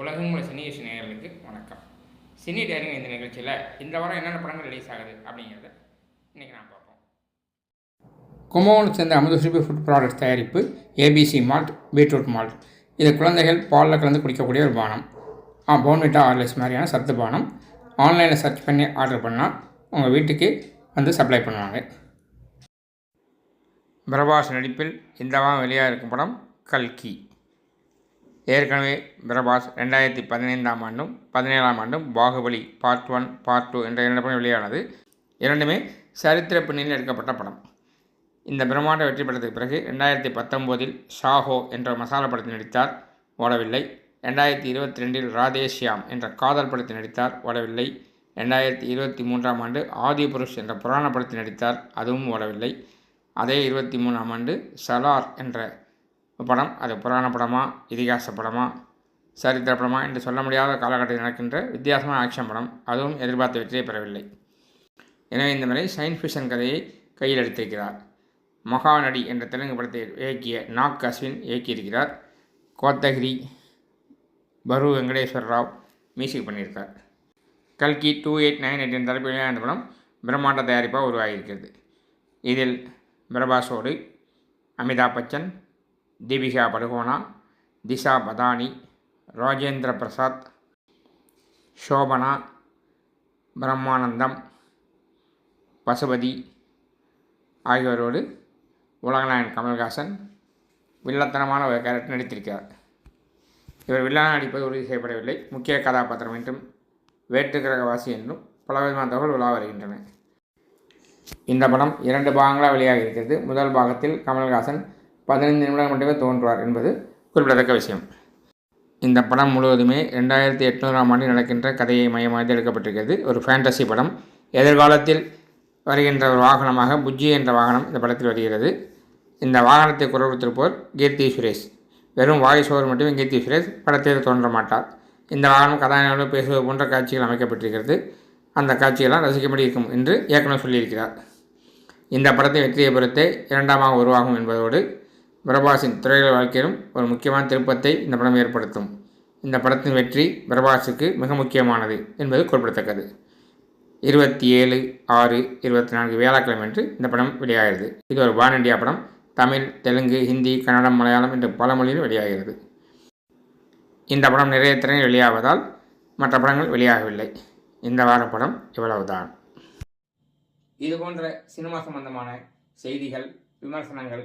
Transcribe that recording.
உலகம் உள்ள சினி யோசி நேயர்களுக்கு வணக்கம். சினி டேரிங் இந்த நிகழ்ச்சியில் இந்த வாரம் என்னென்ன படங்கள் ரிலீஸ் ஆகுது அப்படிங்கிறத இன்றைக்கி நான் பார்ப்போம். கும்பகோணம் சேர்ந்த அமுதசுரபி ஃபுட் ப்ராடக்ட்ஸ் தயாரிப்பு ஏபிசி மால்ட் பீட்ரூட் மால்ட் இது குழந்தைகள் பாலில் கலந்து குடிக்கக்கூடிய ஒரு பானம். ஆ போன்விட்டா ஆர்லெஸ் மாதிரியான சத்து பானம். ஆன்லைனில் சர்ச் பண்ணி ஆர்டர் பண்ணால் உங்கள் வீட்டுக்கு வந்து சப்ளை பண்ணுவாங்க. பிரபாஸ் நடிப்பில் இந்த வாரம் வெளியாக இருக்கும் படம் கல்கி. ஏற்கனவே பிரபாஸ் ரெண்டாயிரத்தி பதினைந்தாம் ஆண்டும் பதினேழாம் ஆண்டும் Baahubali part one part two என்ற இரண்டு படம் வெளியானது. இரண்டுமே சரித்திர பின்னணியில் எடுக்கப்பட்ட படம். இந்த பிரம்மாண்ட வெற்றி படத்துக்கு பிறகு ரெண்டாயிரத்தி பத்தொம்போதில் ஷாஹோ என்ற மசாலா படத்தில் நடித்தார் ஓடவில்லை. ரெண்டாயிரத்தி இருபத்தி ரெண்டில் ராதேஷ்யாம் என்ற காதல் படத்தில் நடித்தார் ஓடவில்லை. ரெண்டாயிரத்தி இருபத்தி மூன்றாம் ஆண்டு ஆதிபுருஷ் என்ற புராண படத்தில் நடித்தார் அதுவும் ஓடவில்லை. அதே இருபத்தி மூணாம் ஆண்டு சலார் என்ற படம் அது புராண படமா இதிகாச படமா சரித்திர படமா என்று சொல்ல முடியாத காலகட்டத்தில் நடக்கின்ற வித்தியாசமான ஆக்ஷன் படம். அதுவும் எதிர்பார்த்த வெற்றியை பெறவில்லை. எனவே இந்த முறை சயின்ஸ் ஃபிக்ஷன் கதையை கையில் எடுத்திருக்கிறார். மகாநடி என்ற தெலுங்கு படத்தை இயக்கிய நாக் அஸ்வின் இயக்கியிருக்கிறார். கோத்தகிரி பரு வெங்கடேஸ்வர ராவ் மியூசிக் பண்ணியிருக்கார். கல்கி டூ எயிட் நைன் எயிட் என்ற தலைப்பில் இந்த படம் பிரம்மாண்ட தயாரிப்பாக உருவாகியிருக்கிறது. இதில் பிரபாஸோடு அமிதாப் பச்சன் தீபிகா படுகோனா திஷா பதானி ராஜேந்திர பிரசாத் சோபனா பிரம்மானந்தம் பசுபதி ஆகியோரோடு உலகநாயன் கமல்ஹாசன் வில்லத்தனமான ஒரு கேரக்டர் நடித்திருக்கிறார். இவர் வில்லான நடிப்பது உறுதி செய்யப்படவில்லை. முக்கிய கதாபாத்திரம் என்றும் வேற்றுக்கிரகவாசி என்றும் பலவிதமான தகவல் உலா வருகின்றன. இந்த படம் இரண்டு பாகங்களாக வெளியாக இருக்கிறது. முதல் பாகத்தில் கமல்ஹாசன் பதினைந்து நிமிடங்கள் மட்டுமே தோன்றுவார் என்பது குறிப்பிடத்தக்க விஷயம். இந்த படம் முழுவதுமே ரெண்டாயிரத்தி எட்நூறாம் ஆண்டு நடக்கின்ற கதையை மையமாக எடுக்கப்பட்டிருக்கிறது. ஒரு ஃபேண்டசி படம். எதிர்காலத்தில் வருகின்ற ஒரு வாகனமாக புஜ்ஜி என்ற வாகனம் இந்த படத்தில் வருகிறது. இந்த வாகனத்தை குரவத்திருப்போர் கீர்த்தி சுரேஷ். வெறும் வாய்ஸ் ஓவர் மட்டுமே கீர்த்தி சுரேஷ் படத்தில் தோன்ற மாட்டார். இந்த வாகனம் கதாநாயகம் பேசுவது போன்ற காட்சிகள் அமைக்கப்பட்டிருக்கிறது. அந்த காட்சிகளாம் ரசிக்கும்படி இருக்கும் என்று இயக்குனர் சொல்லியிருக்கிறார். இந்த படத்தை வெற்றியை பொறுத்தே இரண்டாமாக உருவாகும் என்பதோடு பிரபாஸின் திரையுலக வாழ்க்கையிலும் ஒரு முக்கியமான திருப்பத்தை இந்த படம் ஏற்படுத்தும். இந்த படத்தின் வெற்றி பிரபாஸுக்கு மிக முக்கியமானது என்பது குறிப்பிடத்தக்கது. இருபத்தி ஏழு ஆறு இருபத்தி நான்கு வியாழக்கிழமை என்று இந்த படம் வெளியாகிறது. இது ஒரு பான் இண்டியா படம். தமிழ் தெலுங்கு ஹிந்தி கன்னடம் மலையாளம் என்று பல மொழியில் வெளியாகிறது. இந்த படம் நிறைய திறனில் வெளியாவதால் மற்ற படங்கள் வெளியாகவில்லை. இந்த வார படம் இவ்வளவுதான். இது போன்ற சினிமா சம்பந்தமான செய்திகள் விமர்சனங்கள்